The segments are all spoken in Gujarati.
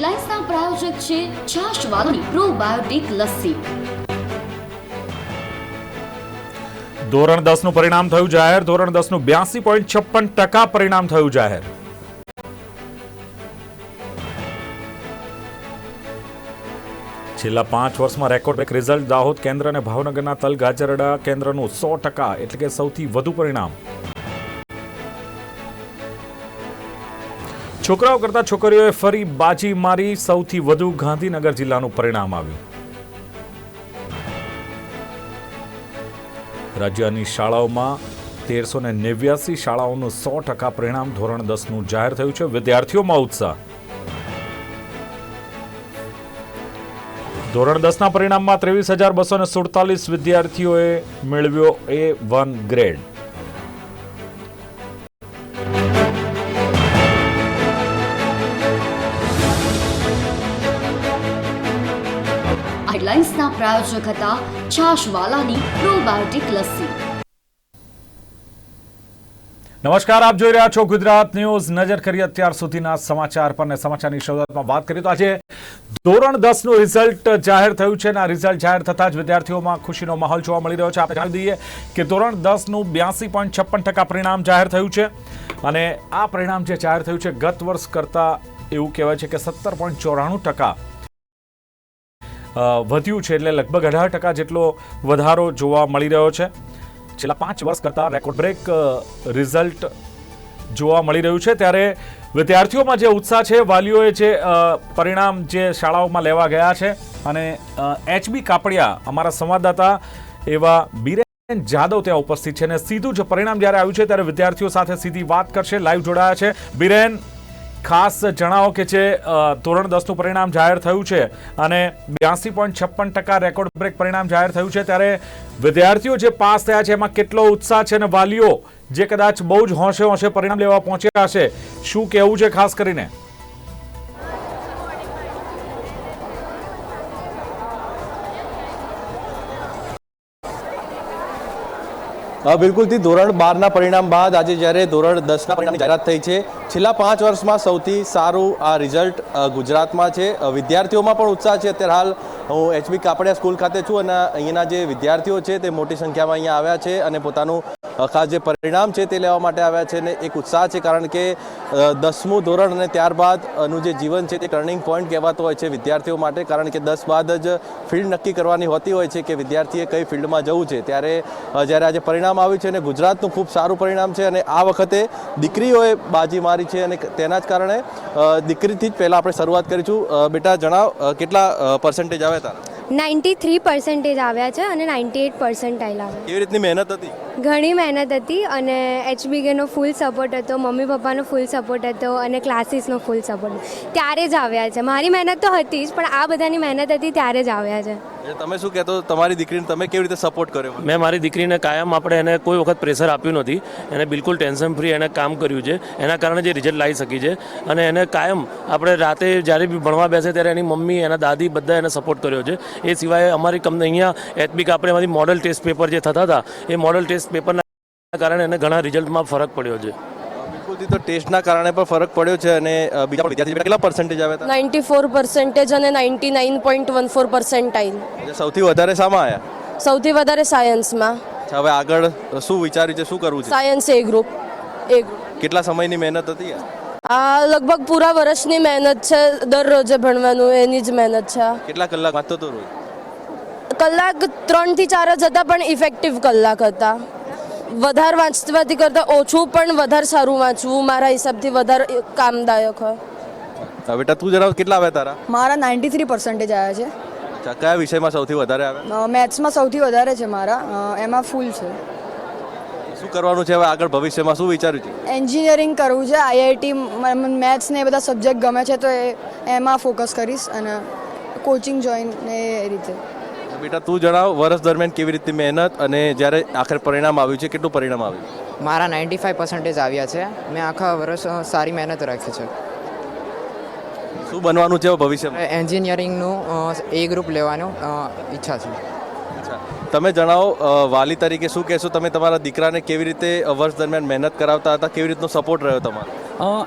હેડલાઇન્સના પ્રાયોજક છે છાશવાલાની પ્રોબાયોટિક લસ્સી ધોરણ દસનું પરિણામ થયું જાહેર ધોરણ દસનું બ્યાસી પોઈન્ટ છપ્પન ટકા પરિણામ થયું જાહેર છેલ્લા પાંચ વર્ષમાં રેકોર્ડ બ્રેક રિઝલ્ટ દાહોદ કેન્દ્ર અને ભાવનગરના તલ ગાજરડા કેન્દ્રનું સો ટકા એટલે કે સૌથી વધુ પરિણામ છોકરાઓ કરતા છોકરીઓએ ફરી બાજી મારી સૌથી વધુ ગાંધીનગર જિલ્લાનું પરિણામ આવ્યું. રાજ્યની શાળાઓમાં તેરસો ને નેવ્યાસી શાળાઓનું સો ટકા પરિણામ ધોરણ દસનું જાહેર થયું છે. વિદ્યાર્થીઓમાં ઉત્સાહ. ધોરણ દસના પરિણામમાં ત્રેવીસ હજાર બસો સુડતાલીસ વિદ્યાર્થીઓએ મેળવ્યો એ વન ગ્રેડ હતા છાશવાલાની પ્રોબાયોટિક લસ્સી નમસ્કાર, આપ જોઈ રહ્યા છો ગુજરાત ન્યૂઝ. નજર કરીએ અત્યાર સુધીના સમાચાર પર ને સમાચારની શરૂઆતમાં વાત કરીએ તો આજે ધોરણ દસનું રિઝલ્ટ જાહેર થયું છે અને આ રિઝલ્ટ જાહેર થતાં જ વિદ્યાર્થીઓમાં ખુશીનો માહોલ જોવા મળી રહ્યો છે. આપણે જાણી દઈએ કે ધોરણ દસનું બ્યાસી પોઈન્ટ છપ્પન ટકા પરિણામ જાહેર થયું છે અને આ પરિણામ જે જાહેર થયું છે, ગત વર્ષ કરતાં એવું કહેવાય છે કે સત્તર પોઈન્ટ ચોરાણું ટકા વધ્યું છે એટલે લગભગ અઢાર ટકા જેટલો વધારો જોવા મળી રહ્યો છે. છેલ્લા પાંચ વર્ષ કરતાં રેકોર્ડ બ્રેક રિઝલ્ટ જોવા મળી રહ્યું છે. ત્યારે વિદ્યાર્થીઓમાં જે ઉત્સાહ છે, વાલીઓએ જે પરિણામ જે શાળાઓમાં લેવા ગયા છે અને એચબી કાપડિયા અમારા સંવાદદાતા એવા બીરેન જાદવ ત્યાં ઉપસ્થિત છે અને સીધું જ પરિણામ જ્યારે આવ્યું છે ત્યારે વિદ્યાર્થીઓ સાથે સીધી વાત કરશે, લાઈવ જોડાયા છે. બીરેન ખાસ જણાવો કે જે ધોરણ દસનું પરિણામ જાહેર થયું છે અને બ્યાસી પોઈન્ટ છપ્પન ટકા રેકોર્ડ બ્રેક પરિણામ જાહેર થયું છે ત્યારે વિદ્યાર્થીઓ જે પાસ થયા છે એમાં કેટલો ઉત્સાહ છે અને વાલીઓ જે કદાચ બહુ જ હોંશે હોંશે પરિણામ લેવા પહોંચ્યા હશે, શું કહેવું છે ખાસ કરીને? બિલકુલથી ધોરણ બારના પરિણામ બાદ આજે જ્યારે ધોરણ દસના પરિણામની જાહેરાત થઈ છે, છેલ્લા પાંચ વર્ષમાં સૌથી સારું આ રિઝલ્ટ ગુજરાતમાં છે. વિદ્યાર્થીઓમાં પણ ઉત્સાહ છે. અત્યારે હાલ હું એચબી કાપડિયા સ્કૂલ ખાતે છું અને અહીંયાના જે વિદ્યાર્થીઓ છે તે મોટી સંખ્યામાં અહીંયા આવ્યા છે અને પોતાનું ખાસ જે પરિણામ છે તે લેવા માટે આવ્યા છે અને એક ઉત્સાહ છે, કારણ કે દસમું ધોરણ અને ત્યારબાદનું જે જીવન છે તે ટર્નિંગ પોઈન્ટ કહેવાતો હોય છે વિદ્યાર્થીઓ માટે, કારણ કે દસ બાદ જ ફિલ્ડ નક્કી કરવાની હોતી હોય છે કે વિદ્યાર્થીએ કઈ ફિલ્ડમાં જવું છે. ત્યારે જ્યારે આજે પરિણામ આવ્યું છે અને ગુજરાતનું ખૂબ સારું પરિણામ છે અને આ વખતે દીકરીઓએ બાજી મારી છે અને તેના જ કારણે દીકરીથી જ પહેલાં આપણે શરૂઆત કરીશું. બેટા જણાવ કેટલા પર્સન્ટેજ આવે તારા? નાઇન્ટી થ્રી પર્સન્ટેજ આવ્યા છે અને નાઇન્ટી એટ પર્સન્ટાઇલ આવ્યા. કેવી રીતની મહેનત હતી? ઘણી મહેનત હતી અને એચબીકેનો ફૂલ સપોર્ટ હતો મમ્મી પપ્પાનો ફૂલ સપોર્ટ હતો અને ક્લાસીસનો ફૂલ સપોર્ટ. ત્યારે જ આવ્યા છે. મારી મહેનત તો હતી જ પણ આ બધાની મહેનત હતી ત્યારે જ આવ્યા છે. તમે શું કહેતો? તમારી દીકરીને તમે કેવી રીતે સપોર્ટ કર્યો? મેં મારી દીકરીને કાયમ આપણે એને કોઈ વખત પ્રેશર આપ્યું નથી. એને બિલકુલ ટેન્શન ફ્રી એને કામ કર્યું છે. એના કારણે જે રિઝલ્ટ લાવી શકી છે. અને એને કાયમ આપણે રાતે જ્યારે બી ભણવા બેસે ત્યારે એની મમ્મી, એના દાદી બધા એને સપોર્ટ કર્યો છે. એ સિવાય અમારી કંપની અહીંયા એથમિક આપણે એમાંથી મોડલ ટેસ્ટ પેપર જે થતા હતા, એ મોડલ ટેસ્ટ પેપરના કારણે એને ઘણા રિઝલ્ટમાં ફરક પડ્યો છે. બિલકુલથી તો ટેસ્ટના કારણે પણ ફરક પડ્યો છે અને બીજા પણ વિદ્યાર્થી કેટલા પર્સન્ટેજ આવ્યા હતા? નાઇન્ટી ફોર પર્સન્ટેજ અને ninety nine point one four percentile સૌથી વધારે શામાં આવ્યા સૌથી વધારે સાયન્સમાં. હવે આગળ શું વિચાર્યું છે શું કરવું છે? Science A group A group કેટલા સમયની મહેનત હતી આ? લગભગ પૂરા વર્ષની મહેનત છે દરરોજે ભણવાનું એની જ મહેનત છે. કેટલા કલાક વાંચતો હતો રોજ? કલાક ત્રણથી ચાર જ હતા પણ ઇફેક્ટિવ કલાક હતા. વધારે વાંચવાથી કરતાં ઓછું પણ વધારે સારું વાંચવું મારા હિસાબથી વધારે કામદાયક હોય. બેટા તું જણાવ કેટલા આવ્યા તારા? મારા નાઇન્ટી થ્રી પર્સન્ટેજ આવ્યા છે. કયા વિષયમાં સૌથી વધારે આવ્યા મેથ્સમાં સૌથી વધારે છે મારા. એમાં ફૂલ છે. શું કરવાનું છે હવે આગળ ભવિષ્યમાં? શું વિચાર્યું છે? એન્જિનિયરિંગ કરવું છે આઈઆઈટી મેથ્સ ને એ બધા સબ્જેક્ટ ગમે છે તો એ એમાં ફોકસ કરીશ અને કોચિંગ જોઈન ને એ રીતે. બેટા તું જણાવ વર્ષ દરમિયાન કેવી રીતે મહેનત અને જ્યારે આખરે પરિણામ આવ્યું છે કેટલું પરિણામ આવ્યું? મારા નાઇન્ટી ફાઇવ પર્સન્ટેજ આવ્યા છે. મેં આખા વર્ષ સારી મહેનત રાખી છે. શું બનવાનું છે ભવિષ્ય ભવિષ્યમાં? એન્જિનિયરિંગનું એ ગ્રુપ લેવાનું ઈચ્છા છે. અચ્છા. તમે જણાવો વાલી તરીકે શું કહેશો? તમે તમારા દીકરાને કેવી રીતે વર્ષ દરમિયાન મહેનત કરાવતા હતા? કેવી રીતનો સપોર્ટ રહ્યો તમારો?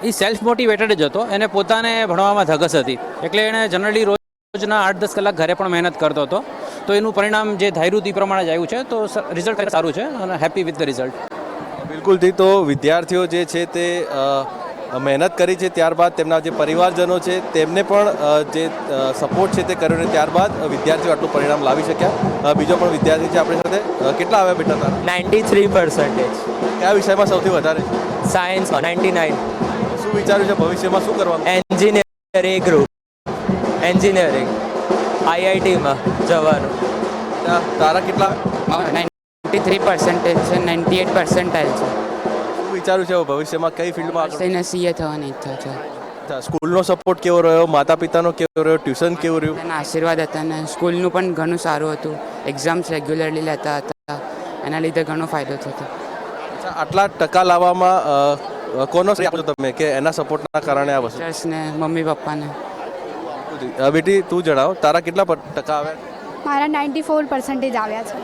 એ સેલ્ફ મોટિવેટેડ જ હતો. એને પોતાને ભણવામાં ધગસ હતી. એટલે એણે જનરલી રોજના આઠ દસ કલાક ઘરે પણ મહેનત કરતો હતો. તો એનું પરિણામ જે ધાર્યું તે પ્રમાણે જ આવ્યું છે તો રિઝલ્ટ સારું છે અને હેપી વિથ ધ રિઝલ્ટ બિલકુલથી તો વિદ્યાર્થીઓ જે છે તે મહેનત કરી છે ત્યારબાદ તેમના જે પરિવારજનો છે તેમને પણ જે સપોર્ટ છે તે કર્યો ને ત્યારબાદ વિદ્યાર્થીઓ આટલું પરિણામ લાવી શક્યા. બીજો પણ વિદ્યાર્થી છે આપણી સાથે. કેટલા આવ્યા બેટા તારા? નાઇન્ટી થ્રી પર્સન્ટેજ કયા વિષયમાં સૌથી વધારે? સાયન્સ નાઇન્ટી નાઇન શું વિચાર્યું છે ભવિષ્યમાં શું કરવાનું? એન્જિનિયરિંગ ગ્રુપ એન્જિનિયરિંગ આઈઆઈટીમાં જવાનું. તારા કેટલા? નાઇન્ટી થ્રી પર્સન્ટેજ છે નાઇન્ટી એટ પર્સન્ટાઇલ છે. શું વિચારું છે હવે ભવિષ્યમાં? કઈ ફિલ્ડમાં આગળ? એને સીએ થવાની ઈચ્છા છે. સ્કૂલનો સપોર્ટ કેવો રહ્યો? માતા પિતાનો કેવો રહ્યો? ટ્યુશન કેવું રહ્યું? એના આશીર્વાદ હતા ને સ્કૂલનું પણ ઘણું સારું હતું. એક્ઝામ્સ રેગ્યુલરલી લેતા હતા. એના લીધે ઘણો ફાયદો થતો. આટલા ટકા લાવવામાં કોનો આપો તમે? કે એના સપોર્ટના કારણે આ વસ્તુ? મમ્મી પપ્પાને બેટી તું જણાવ તારા કેટલા ટકા આવ્યા? મારા નાઇન્ટી ફોર પર્સન્ટેજ આવ્યા છે.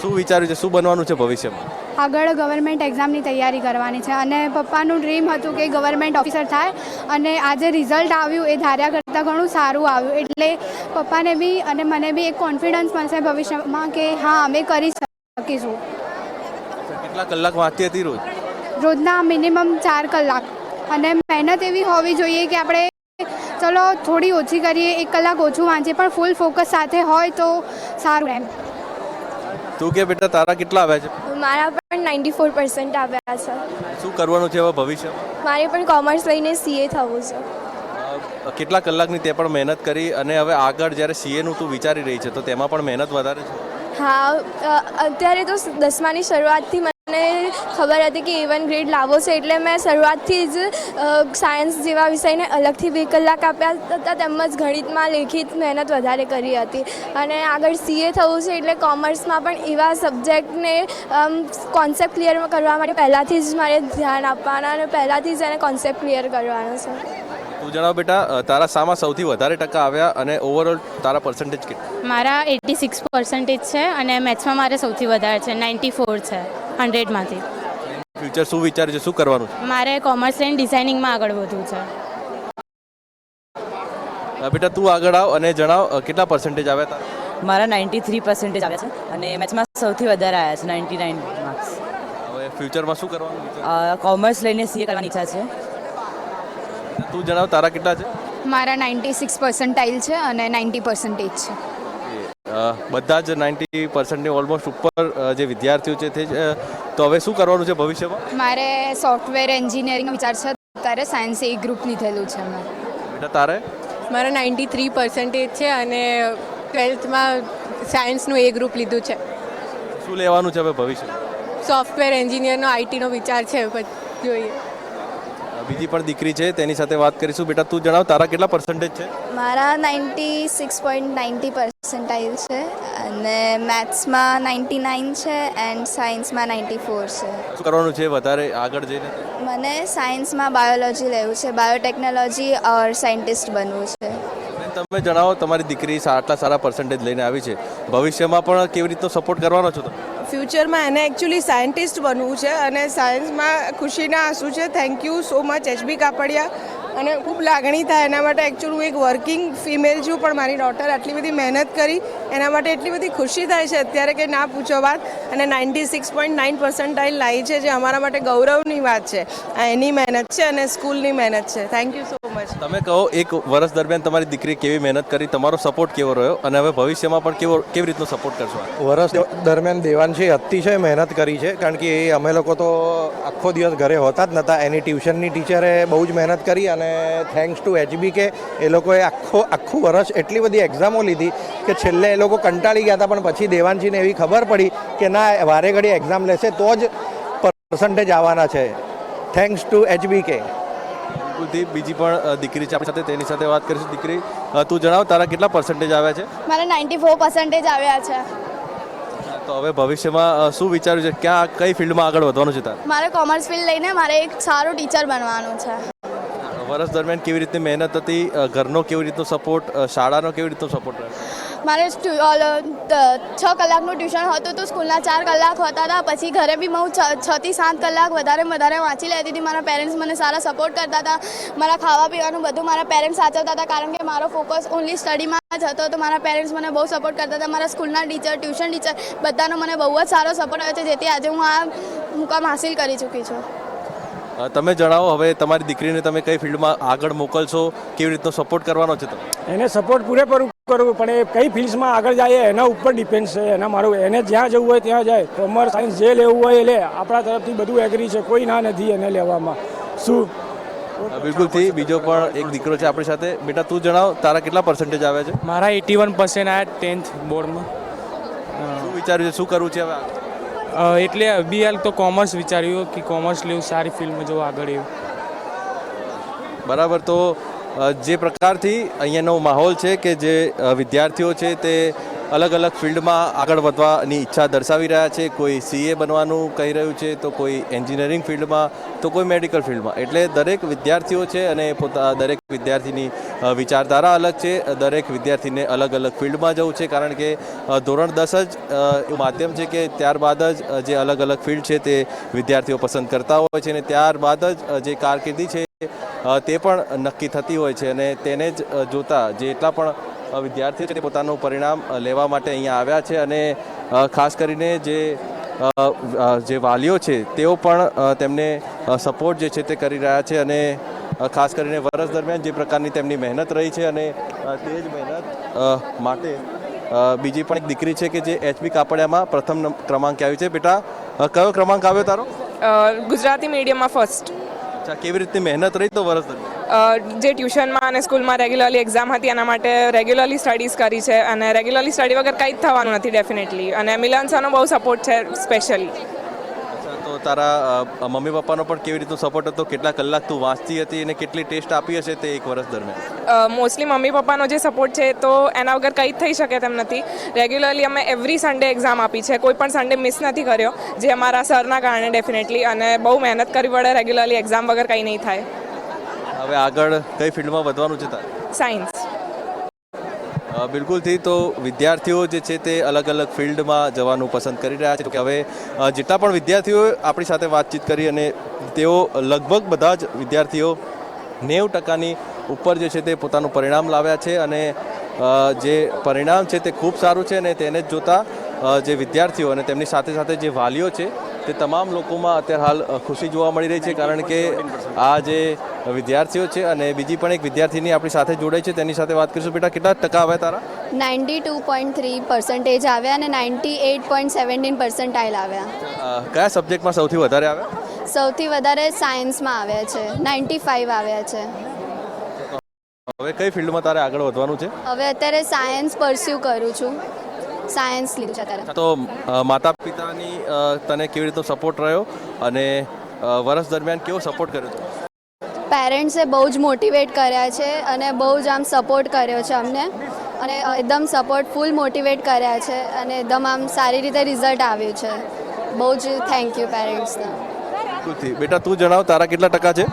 શું વિચાર્યું છે? શું બનવાનું છે ભવિષ્યમાં? આગળ ગવર્મેન્ટ એક્ઝામની તૈયારી કરવાની છે અને પપ્પાનું ડ્રીમ હતું કે ગવર્મેન્ટ ઓફિસર થાય અને આજે રિઝલ્ટ આવ્યું એ ધાર્યા કરતાં ઘણું સારું આવ્યું. એટલે પપ્પાને બી અને મને બી એક કોન્ફિડન્સ મળશે ભવિષ્યમાં કે હા અમે કરી શકીશું. કેટલા કલાક વાંચતી હતી રોજ? રોજના મિનિમમ ચાર કલાક. અને મહેનત એવી હોવી જોઈએ કે આપણે ચલો થોડી ઓછી કરીએ એક કલાક ઓછું વાંચે પણ ફૂલ ફોકસ સાથે હોય તો સારું એમ. તું કે બેટા તારા કેટલા આવ્યા છે? મારા પણ નાઇન્ટી ફોર પર્સન્ટ આવ્યા છે. શું કરવાનું છે હવે ભવિષ્ય? મારે પણ કોમર્સ લઈને સીએ થવું છે. કેટલા કલાકની તે પણ મહેનત કરી અને હવે આગળ જ્યારે સીએનું તું વિચારી રહી છે તો તેમાં પણ મહેનત વધારે છે? હા અત્યારે તો દસમાની શરૂઆતથી મને ખબર હતી કે ઇવન વન ગ્રેડ લાવો છે એટલે મેં શરૂઆતથી જ સાયન્સ જેવા વિષયને અલગથી બે કલાક આપ્યા હતા તેમજ ગણિતમાં લેખિત મહેનત વધારે કરી હતી. અને આગળ સીએ થવું છે એટલે કોમર્સમાં પણ એવા સબ્જેક્ટને કોન્સેપ્ટ ક્લિયર કરવા માટે પહેલાંથી જ મારે ધ્યાન આપવાના અને પહેલાંથી જ એને કોન્સેપ્ટ ક્લિયર કરવાનો છે. તું જણાવ બેટા તારા સામાં સૌથી વધારે ટકા આવ્યા અને ઓવરઓલ તારા પર્સન્ટેજ કેટલા મારા એટી સિક્સ પર્સન્ટેજ છે અને મેથ્સમાં મારે સૌથી વધારે છે નાઇન્ટી ફોર છે હંડ્રેડમાંથી ફ્યુચર શું વિચાર છે શું કરવાનું છે? મારે કોમર્સ એન્ડ ડિઝાઇનિંગમાં આગળ વધવું છે. બેટા તું આગળ આવ અને જણાવ કેટલા પર્સન્ટેજ આવ્યા તારા? મારા નાઇન્ટી થ્રી પર્સન્ટેજ આવ્યા છે અને મેથ્સમાં સૌથી વધારે આવ્યા છે નાઇન્ટી નાઇન માર્ક્સ હવે ફ્યુચરમાં શું કરવાનું કોમર્સ લઈને સીએ કરવાની ઈચ્છા છે. તું જણાવ તારા કેટલા છે? મારા નાઇન્ટી સિક્સ પર્સન્ટાઇલ છે અને નાઇન્ટી પર્સન્ટેજ છે. બધા જ નાઇન્ટી પર્સન્ટની ઓલમોસ્ટ ઉપર જે વિદ્યાર્થીઓ છે તે જ, તો હવે શું કરવાનું છે ભવિષ્યમાં? મારે સોફ્ટવેર એન્જિનિયરિંગ વિચાર છે. અત્યારે સાયન્સ એ ગ્રુપ લીધેલું છે મેં બેટા તારે? મારા નાઇન્ટી થ્રી પર્સન્ટેજ છે અને ટ્વેલ્થમાં સાયન્સનું એ ગ્રુપ લીધું છે. શું લેવાનું છે હવે ભવિષ્યમાં? સોફ્ટવેર એન્જિનિયરનો આઈટીનો વિચાર છે જોઈએ. બીજી પણ દીકરી છે તેની સાથે વાત કરીશું. બેટા તું જણાવ તારા કેટલા પર્સન્ટેજ છે? મારા ninety six point ninety percentile છે અને મેથ્સમાં નાઇન્ટી નાઇન છે એન્ડ સાયન્સમાં નાઇન્ટી ફોર છે. શું કરવાનું છે? વધારે આગળ જઈને? મને સાયન્સમાં બાયોલોજી લેવું છે. બાયોટેકનોલોજી ઓર સાયન્ટિસ્ટ બનવું છે. તમે જણાવો, તમારી દીકરી આટલા સારા પર્સન્ટેજ લઈને આવી છે. ભવિષ્યમાં પણ કેવી રીતનો સપોર્ટ કરવાનો છો તમે? ફ્યુચરમાં એને એકચ્યુઅલી સાયન્ટિસ્ટ બનવું છે અને સાયન્સમાં ખુશીના આંસુ છે. Thank you so much HB Kapadia અને ખૂબ લાગણી થાય એના માટે એકચ્યુઅલી હું એક વર્કિંગ ફિમેલ છું પણ મારી ડોટર આટલી બધી મહેનત કરી એના માટે એટલી બધી ખુશી થાય છે. અત્યારે કે ના પૂછો વાત અને ninety six point nine percentile લાવી છે જે અમારા માટે ગૌરવની વાત છે. આ એની મહેનત છે અને સ્કૂલની મહેનત છે. થેન્ક યુ સો મચ તમે કહો એક વર્ષ દરમિયાન તમારી દીકરી કેવી મહેનત કરી તમારો સપોર્ટ કેવો રહ્યો અને હવે ભવિષ્યમાં પણ કેવો કેવી રીતનો સપોર્ટ કરશો વર્ષ દરમિયાન દેવાંશી અતિશય મહેનત કરી છે કારણ કે એ અમે લોકો તો આખો દિવસ ઘરે હોતા જ નહોતા એની ટ્યુશનની ટીચરે બહુ જ મહેનત કરી અને થેન્ક્સ ટુ એચબી કે એ લોકોએ આખો આખું વર્ષ એટલી બધી એક્ઝામો લીધી કે છેલ્લે એ લોકો કંટાળી ગયા હતા પણ પછી દેવાંશીને એવી ખબર પડી કે ના વારે ઘડી એક્ઝામ લેશે તો જ પર્સન્ટેજ આવવાના છે. થેન્ક્સ ટુ એચબી કે બિલકુલથી બીજી પણ દીકરી છે આપણી સાથે તેની સાથે વાત કરીશું. દીકરી તું જણાવ તારા કેટલા પર્સન્ટેજ આવ્યા છે? મારા નાઇન્ટી ફોર પર્સન્ટેજ આવ્યા છે. તો હવે ભવિષ્યમાં શું વિચાર્યું છે? ક્યાં કઈ ફિલ્ડમાં આગળ વધવાનું છે તારે? મારે કોમર્સ ફિલ્ડ લઈને મારે એક સારું ટીચર બનવાનું છે. વર્ષ દરમિયાન કેવી રીતની મહેનત હતી ઘરનો કેવી રીતનો સપોર્ટ શાળાનો કેવી રીતનો સપોર્ટ રહ્યો? મારે છ કલાકનું ટ્યુશન હતું તો સ્કૂલના ચાર કલાક હોતા હતા, પછી ઘરે બી હું છ છથી સાત કલાક વધારે વધારે વાંચી લેતી હતી. મારા પેરેન્ટ્સ મને સારા સપોર્ટ કરતા હતા. મારા ખાવા પીવાનું બધું મારા પેરેન્ટ્સ સાચવતા હતા, કારણ કે મારો ફોકસ ઓનલી સ્ટડીમાં જ હતો. તો મારા પેરેન્ટ્સ મને બહુ સપોર્ટ કરતા હતા. મારા સ્કૂલના ટીચર ટ્યુશન ટીચર બધાનો મને બહુ જ સારો સપોર્ટ આવ્યો છે, જેથી આજે હું આ મુકામ હાસિલ કરી ચૂકી છું. તમે જણાવો હવે તમારી દીકરીને તમે કઈ ફિલ્ડમાં આગળ મોકલશો? કેવી રીતનો સપોર્ટ કરવાનો છે તમે એને સપોર્ટ પૂરેપૂરું કરવું પણ એ કઈ ફિલ્ડ્સમાં આગળ જાય એના ઉપર ડિપેન્ડ છે. એના મારું એને જ્યાં જવું હોય ત્યાં જાય. કોમર્સ સાયન્સ જે લેવું હોય એ લે. આપણા તરફથી બધું એગ્રી છે. કોઈ ના નથી એને લેવામાં. શું? બિલકુલ બિલકુલથી બીજો પણ એક દીકરો છે આપણી સાથે. બેટા તું જણાવ તારા કેટલા પર્સન્ટેજ આવ્યા છે? મારા એટી વન પર્સન્ટ આવ્યા ટેન્થ બોર્ડમાં શું વિચાર્યું છે? શું કરવું છે હવે? એટલે બી હાલ તો કોમર્સ વિચાર્યું કે કોમર્સ લેવું, સારી ફિલ્ડમાં જવું, આગળ એવું. બરાબર, તો જે પ્રકારથી અહીંયાનો માહોલ છે કે જે વિદ્યાર્થીઓ છે તે અલગ અલગ ફિલ્ડમાં આગળ વધવાની ઈચ્છા દર્શાવી રહ્યા છે. કોઈ સીએ બનવાનું કહી રહ્યું છે, તો કોઈ એન્જિનિયરિંગ ફિલ્ડમાં, તો કોઈ મેડિકલ ફિલ્ડમાં. એટલે દરેક વિદ્યાર્થીઓ છે અને પોતા, દરેક વિદ્યાર્થીની વિચારધારા અલગ છે. દરેક વિદ્યાર્થીને અલગ અલગ ફિલ્ડમાં જવું છે, કારણ કે ધોરણ દસ જ માધ્યમ છે કે ત્યારબાદ જ જે અલગ અલગ ફિલ્ડ છે તે વિદ્યાર્થીઓ પસંદ કરતા હોય છે અને ત્યારબાદ જ જે કારકિર્દી છે તે પણ નક્કી થતી હોય છે અને તેને જ જોતા, જેટલા પણ વિદ્યાર્થીઓ છે તે પોતાનું પરિણામ લેવા માટે અહીંયા આવ્યા છે અને ખાસ કરીને જે જે વાલીઓ છે તેઓ પણ તેમને સપોર્ટ જે છે તે કરી રહ્યા છે અને ખાસ કરીને વર્ષ દરમિયાન જે પ્રકારની તેમની મહેનત રહી છે અને તે જ મહેનત માટે બીજી પણ એક દીકરી છે કે જે એચબી કાપડિયામાં પ્રથમ ક્રમાંકે આવી છે. બેટા કયો ક્રમાંક આવ્યો તારો? ગુજરાતી મીડિયમમાં ફર્સ્ટ અચ્છા કેવી રીતની મહેનત રહી તો વર્ષ દરમિયાન? જે ટ્યુશનમાં અને સ્કૂલમાં રેગ્યુલરલી એક્ઝામ હતી એના માટે રેગ્યુલરલી સ્ટડીઝ કરી છે અને રેગ્યુલરલી સ્ટડી વગર કંઈ જ થવાનું નથી ડેફિનેટલી અને મિલન સરનો બહુ સપોર્ટ છે સ્પેશિયલી તો તારા મમ્મી પપ્પાનો પણ કેવી રીતનો સપોર્ટ હતો? કેટલા કલાક તું વાંચતી હતી અને કેટલી ટેસ્ટ આપી હશે તે એક વર્ષ દરમિયાન? મોસ્ટલી મમ્મી પપ્પાનો જે સપોર્ટ છે તો એના વગર કંઈ જ થઈ શકે તેમ નથી. રેગ્યુલરલી અમે એવરી સન્ડે એક્ઝામ આપી છે. કોઈ પણ સન્ડે મિસ નથી કર્યો જે અમારા સરના કારણે ડેફિનેટલી અને બહુ મહેનત કરવી પડે રેગ્યુલરલી એક્ઝામ વગર કંઈ નહીં થાય. હવે આગળ કઈ ફિલ્ડમાં વધવાનું છે સાયન્સ બિલકુલથી તો વિદ્યાર્થીઓ જે છે તે અલગ અલગ ફિલ્ડમાં જવાનું પસંદ કરી રહ્યા છે. કે હવે જેટલા પણ વિદ્યાર્થીઓ આપણી સાથે વાતચીત કરી અને તેઓ લગભગ બધા જ વિદ્યાર્થીઓ નેવ ટકાની ઉપર જે છે તે પોતાનું પરિણામ લાવ્યા છે અને જે પરિણામ છે તે ખૂબ સારું છે અને તેને જ જોતા જે વિદ્યાર્થીઓ અને તેમની સાથે સાથે જે વાલીઓ છે તે તમામ લોકોમાં અત્યારે હાલ ખુશી જોવા મળી રહી છે. કારણ કે આ જે વિદ્યાર્થીઓ છે અને બીજી પણ એક વિદ્યાર્થીની આપણી સાથે જોડાઈ છે. તેની સાથે વાત કરીશું. બેટા કેટલા ટકા આવ્યા તારા? Ninety two point three percentage આવ્યા અને ninety eight point seventeen percentile આવ્યા. કયા સબ્જેક્ટમાં સૌથી વધારે આવ્યા? સૌથી વધારે સાયન્સમાં આવ્યા છે. નાઇન્ટી ફાઇવ આવ્યા છે. હવે કઈ ફિલ્ડમાં તારે આગળ વધવાનું છે? હવે અત્યારે સાયન્સ પરસ્યુ કરું છું. સાયન્સ લીધું છે અત્યારે. તો માતા પિતાની તને કેવી રીતનો સપોર્ટ રહ્યો? અને વર્ષ દરમિયાન કેવો સપોર્ટ કર્યો પેરેન્ટ્સે બહુ જ મોટિવેટ કર્યા છે અને બહુ જ આમ સપોર્ટ કર્યો છે અમને. અને એકદમ સપોર્ટ ફૂલ મોટિવેટ કર્યા છે અને એકદમ આમ સારી રીતે રિઝલ્ટ આવ્યું છે. બહુ જ થેન્ક યુ પેરેન્ટ્સને. બેટા તું જણાવ તારા કેટલા ટકા છે?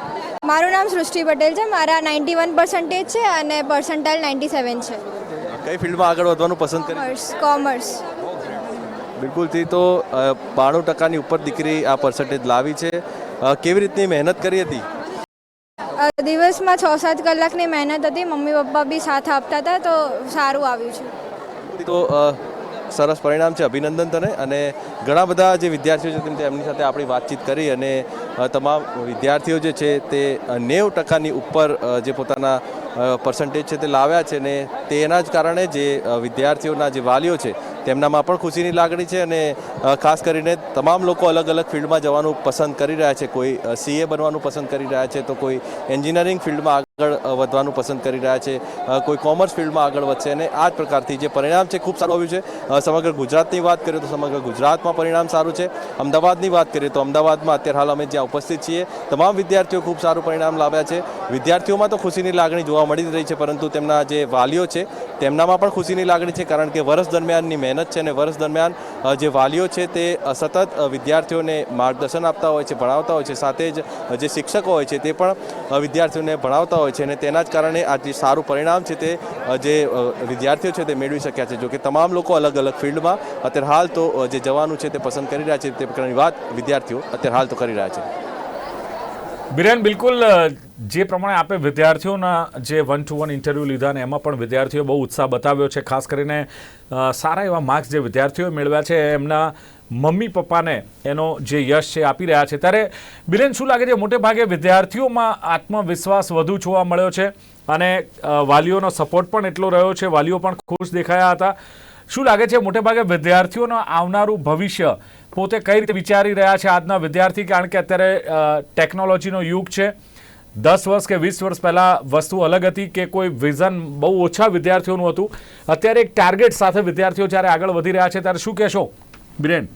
મારું નામ સૃષ્ટિ પટેલ છે. મારા નાઇન્ટી વન પર્સન્ટેજ છે અને પર્સન્ટાઇલ નાઇન્ટી સેવન છે. કઈ ફિલ્ડમાં આગળ વધવાનું પસંદ કરી? કોમર્સ કોમર્સ બિલકુલથી તો બાણું ટકાની ઉપર દીકરી આ પર્સન્ટેજ લાવી છે. કેવી રીતની મહેનત કરી હતી? દિવસમાં છ સાત કલાકની મહેનત હતી. મમ્મી પપ્પા બી સાથ આપતા હતા, તો સારું આવ્યું છે. તો સરસ પરિણામ છે અભિનંદન તને અને ઘણા બધા જે વિદ્યાર્થીઓ છે તેમ તેમની સાથે આપણી વાતચીત કરી અને તમામ વિદ્યાર્થીઓ જે છે તે નેવ ટકાની ઉપર જે પોતાના પર્સન્ટેજ છે તે લાવ્યા છે ને તેના જ કારણે જે વિદ્યાર્થીઓના જે વાલીઓ છે તેમનામાં પણ ખુશીની લાગણી છે અને ખાસ કરીને તમામ લોકો અલગ અલગ ફિલ્ડમાં જવાનું પસંદ કરી રહ્યા છે. કોઈ સીએ બનવાનું પસંદ કરી રહ્યા છે તો કોઈ એન્જિનિયરિંગ ફિલ્ડમાં આગળ વધવાનું પસંદ કરી રહ્યા છે. કોઈ કોમર્સ ફિલ્ડમાં આગળ વધશે અને આ જ પ્રકારથી જે પરિણામ છે, ખૂબ સારું આવ્યું છે. સમગ્ર ગુજરાતની વાત કરીએ તો સમગ્ર ગુજરાતમાં પરિણામ સારું છે. અમદાવાદની વાત કરીએ તો અમદાવાદમાં અત્યારે હાલ અમે જ્યાં ઉપસ્થિત છીએ, તમામ વિદ્યાર્થીઓ ખૂબ સારું પરિણામ લાવ્યા છે. વિદ્યાર્થીઓમાં તો ખુશીની લાગણી જોવા મળી રહી છે, પરંતુ તેમના જે વાલીઓ છે, તેમનામાં પણ ખુશીની લાગણી છે, કારણ કે વર્ષ દરમિયાનની મહેનત છે અને વર્ષ દરમિયાન જે વાલીઓ છે તે સતત વિદ્યાર્થીઓને માર્ગદર્શન આપતા હોય છે, ભણાવતા હોય છે, સાથે જ જે શિક્ષકો હોય છે તે પણ વિદ્યાર્થીઓને ભણાવતા હોય છે અને તેના જ કારણે આ જે સારું પરિણામ છે તે જે વિદ્યાર્થીઓ છે તે મેળવી શક્યા છે. જો કે તમામ લોકો અલગ અલગ ફિલ્ડમાં અત્યારે હાલ તો જે જવાનું છે તે પસંદ કરી રહ્યા છે તે પ્રકારની વાત વિદ્યાર્થીઓ અત્યારે હાલ તો કરી રહ્યા છે. બિરેન, બિલકુલ જે પ્રમાણે આપે વિદ્યાર્થીઓના જે વન ટુ વન ઇન્ટરવ્યૂ લીધા ને એમાં પણ વિદ્યાર્થીઓએ બહુ ઉત્સાહ બતાવ્યો છે, ખાસ કરીને સારા એવા માર્ક્સ જે વિદ્યાર્થીઓએ મેળવ્યા છે, એમના મમ્મી પપ્પાને એનો જે યશ છે આપી રહ્યા છે. ત્યારે બિરેન, શું લાગે છે? મોટે ભાગે વિદ્યાર્થીઓમાં આત્મવિશ્વાસ વધુ જોવા મળ્યો છે અને વાલીઓનો સપોર્ટ પણ એટલો રહ્યો છે, વાલીઓ પણ ખુશ દેખાયા હતા. શું લાગે છે? મોટે ભાગે વિદ્યાર્થીઓનું આવનારું ભવિષ્ય પોતે કઈ રીતે વિચારી રહ્યા છે આજના વિદ્યાર્થી? કારણ કે અત્યારે ટેકનોલોજીનો યુગ છે. દસ વર્ષ કે વીસ વર્ષ પહેલાં વસ્તુ અલગ હતી કે કોઈ વિઝન બહુ ઓછા વિદ્યાર્થીઓનું હતું? અત્યારે એક ટાર્ગેટ સાથે વિદ્યાર્થીઓ જ્યારે આગળ વધી રહ્યા છે, ત્યારે શું કહેશો? બિરેન.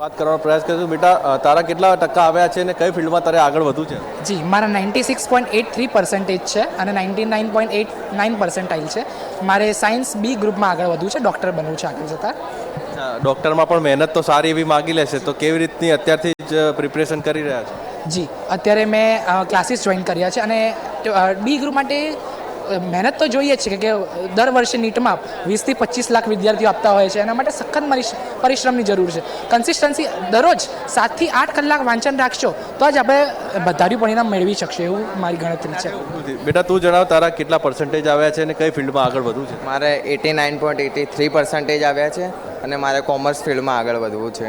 વાત કરવાનો પ્રયાસ કરીશું બેટા તારા કેટલા ટકા આવ્યા છે અને કઈ ફિલ્ડમાં તારે આગળ વધવું છે? જી મારા ninety six point eight three percentage છે અને ninety nine point eight nine percentile છે. મારે સાયન્સ બી ગ્રુપમાં આગળ વધવું છે ડૉક્ટર બનવું છે આગળ જતાં. ડૉક્ટરમાં પણ મહેનત તો સારી એવી માગી લેશે તો કેવી રીતની અત્યારથી જ પ્રિપરેશન કરી રહ્યા છો? જી અત્યારે મેં ક્લાસીસ જોઈન કર્યા છે અને બી ગ્રુપ માટે મહેનત તો જોઈએ જ છે કે દર વર્ષે નીટમાં વીસથી પચીસ લાખ વિદ્યાર્થીઓ આપતા હોય છે. એના માટે સખત પરિશ્રમની જરૂર છે. કન્સિસ્ટન્સી દરરોજ સાતથી આઠ કલાક વાંચન રાખશો તો જ આપણે વધારે પરિણામ મેળવી શકશું એવું મારી ગણતરી છે. બેટા તું જણાવ તારા કેટલા પર્સન્ટેજ આવ્યા છે અને કઈ ફિલ્ડમાં આગળ વધવું છે? મારે eighty nine point eighty three percentage આવ્યા છે અને મારે કોમર્સ ફિલ્ડમાં આગળ વધવું છે.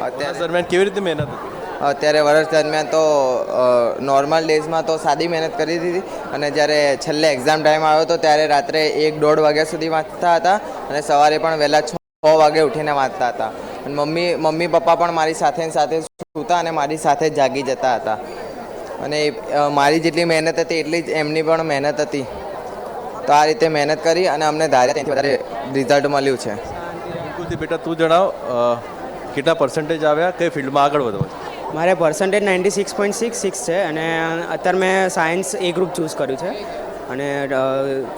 અત્યારે દરમિયાન કેવી રીતે મહેનત? હતી? અત્યારે વર્ષ દરમિયાન તો નોર્મલ ડેઝમાં તો સાદી મહેનત કરી દીધી. અને જ્યારે છેલ્લે એક્ઝામ ટાઈમ આવ્યો હતો ત્યારે રાત્રે એક દોઢ વાગ્યા સુધી વાંચતા હતા અને સવારે પણ વહેલા છ વાગે ઉઠીને વાંચતા હતા. અને મમ્મી મમ્મી, પપ્પા પણ મારી સાથે સાથે સૂતા અને મારી સાથે જાગી જતા હતા. અને મારી જેટલી મહેનત હતી એટલી જ એમની પણ મહેનત હતી. તો આ રીતે મહેનત કરી અને અમને ધાર્યા વધારે રિઝલ્ટ મળ્યું છે. બેટા, તું જણાવ કેટલા પર્સન્ટેજ આવ્યા, કઈ ફિલ્ડમાં આગળ વધવા મારે percentage ninety six point six six છે અને અત્યારે મેં સાયન્સ એ ગ્રુપ ચૂઝ કર્યું છે. અને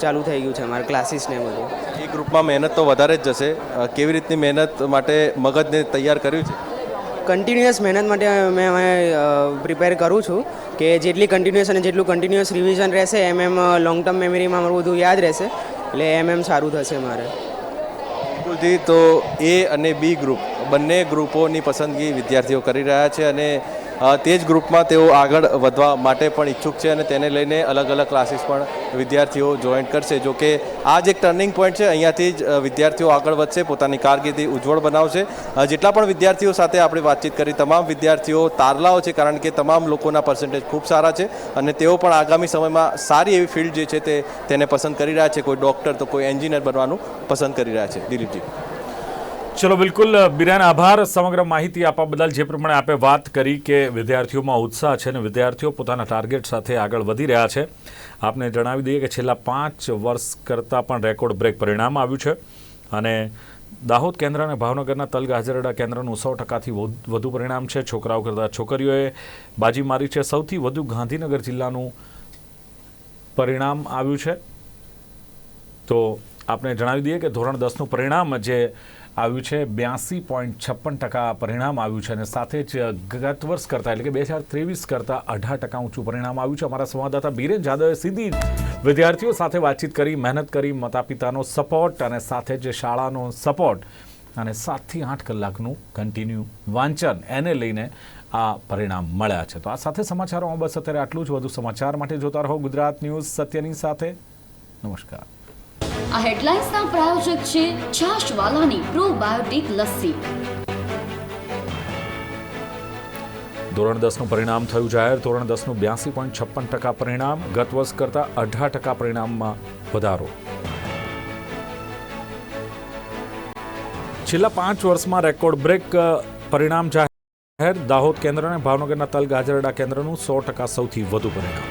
ચાલુ થઈ ગયું છે મારે ક્લાસીસ ને બધું. એ ગ્રુપમાં મહેનત તો વધારે જ જશે. કેવી રીતની મહેનત માટે મગજને તૈયાર કર્યું છે? કન્ટિન્યુઅસ મહેનત માટે મેં હવે પ્રિપેર કરું છું કે જેટલી કન્ટિન્યુઅસ અને જેટલું કન્ટિન્યુઅસ રિવિઝન રહેશે એમ એમ લોંગ ટર્મ મેમરીમાં મારું બધું યાદ રહેશે. એટલે એમ એમ સારું થશે મારે. બિલકુલથી તો એ અને બી ગ્રુપ બંને ગ્રુપોની પસંદગી વિદ્યાર્થીઓ કરી રહ્યા છે અને તે જ ગ્રુપમાં તેઓ આગળ વધવા માટે પણ ઈચ્છુક છે અને તેને લઈને અલગ અલગ ક્લાસીસ પણ વિદ્યાર્થીઓ જોઈન કરશે. જો કે આ જ એક ટર્નિંગ પોઈન્ટ છે, અહીંયાથી જ વિદ્યાર્થીઓ આગળ વધશે, પોતાની કારકિર્દી ઉજ્જવળ બનાવશે. જેટલા પણ વિદ્યાર્થીઓ સાથે આપણે વાતચીત કરી, તમામ વિદ્યાર્થીઓ તારલાઓ છે, કારણ કે તમામ લોકોના પર્સન્ટેજ ખૂબ સારા છે અને તેઓ પણ આગામી સમયમાં સારી એવી ફિલ્ડ જે છે તે, તેને પસંદ કરી રહ્યા છે. કોઈ ડૉક્ટર તો કોઈ એન્જિનિયર બનવાનું પસંદ કરી રહ્યા છે. દિલીપજી. ચલો, બિલકુલ, બિરાન આભાર. સમગ્ર માહિતી આપવા બદલ જે પ્રમાણે આપે વાત કરી કે વિદ્યાર્થીઓમાં ઉત્સાહ છે અને વિદ્યાર્થીઓ પોતાના ટાર્ગેટ સાથે આગળ વધી રહ્યા છે. આપને જણાવી દઈએ કે છેલ્લા પાંચ વર્ષ કરતાં પણ રેકોર્ડ બ્રેક પરિણામ આવ્યું છે અને દાહોદ કેન્દ્ર અને ભાવનગરના તલગાજરડા કેન્દ્રનું સો ટકાથી વધુ- પરિણામ છે. છોકરાઓ કરતાં છોકરીઓએ બાજી મારી છે. સૌથી વધુ ગાંધીનગર જિલ્લાનું પરિણામ આવ્યું છે. તો આપણે જણાવી દઈએ કે ધોરણ દસનું પરિણામ જે આવ્યું છે. બ્યાસી પોઈન્ટ છપ્પન ટકા પરિણામ આવ્યું છે અને સાથે જ ગત વર્ષ કરતાં એટલે કે બે હજાર ત્રેવીસ કરતાં અઢાર ટકા ઊંચું પરિણામ આવ્યું છે. અમારા સંવાદદાતા બીરેન જાદવે સીધી વિદ્યાર્થીઓ સાથે વાતચીત કરી, મહેનત કરી માતા પિતાનો સપોર્ટ અને સાથે જ શાળાનો સપોર્ટ અને સાતથી આઠ કલાકનું કન્ટિન્યુ વાંચન એને લઈને આ પરિણામ મળ્યા છે. તો આ સાથે સમાચારોમાં બસ અત્યારે આટલું જ. વધુ સમાચાર માટે જોતા રહો ગુજરાત ન્યૂઝ સત્યની સાથે. નમસ્કાર. આ હેડલાઇન્સના પ્રાયોજક છે છાશવાલાની પ્રોબાયોટિક લસ્સી. ધોરણ દસનું પરિણામ થયું જાહેર. ધોરણ દસનું બ્યાસી પોઈન્ટ છપ્પન ટકા પરિણામ. ગત વર્ષ કરતાં અઢાર ટકા પરિણામમાં વધારો. છેલ્લા પાંચ વર્ષમાં રેકોર્ડ બ્રેક પરિણામ જાહેર. દાહોદ કેન્દ્ર અને ભાવનગરના તલ ગાજરડા કેન્દ્રનું સો ટકા સૌથી વધુ પરિણામ.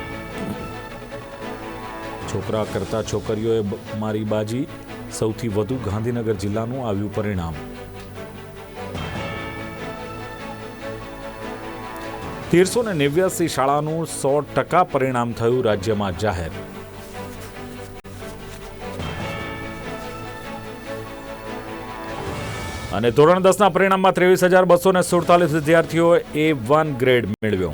છોકરા કરતાં છોકરીઓએ મારી બાજી સૌથી વધુ ગાંધીનગર જિલ્લાનું આવ્યું પરિણામ. તેરસો ને નેવ્યાસી શાળાનું સો ટકા પરિણામ થયું રાજ્યમાં જાહેર. અને ધોરણ દસના પરિણામમાં ત્રેવીસ હજાર બસો ને સુડતાલીસ વિદ્યાર્થીઓએ એ વન ગ્રેડ મેળવ્યો.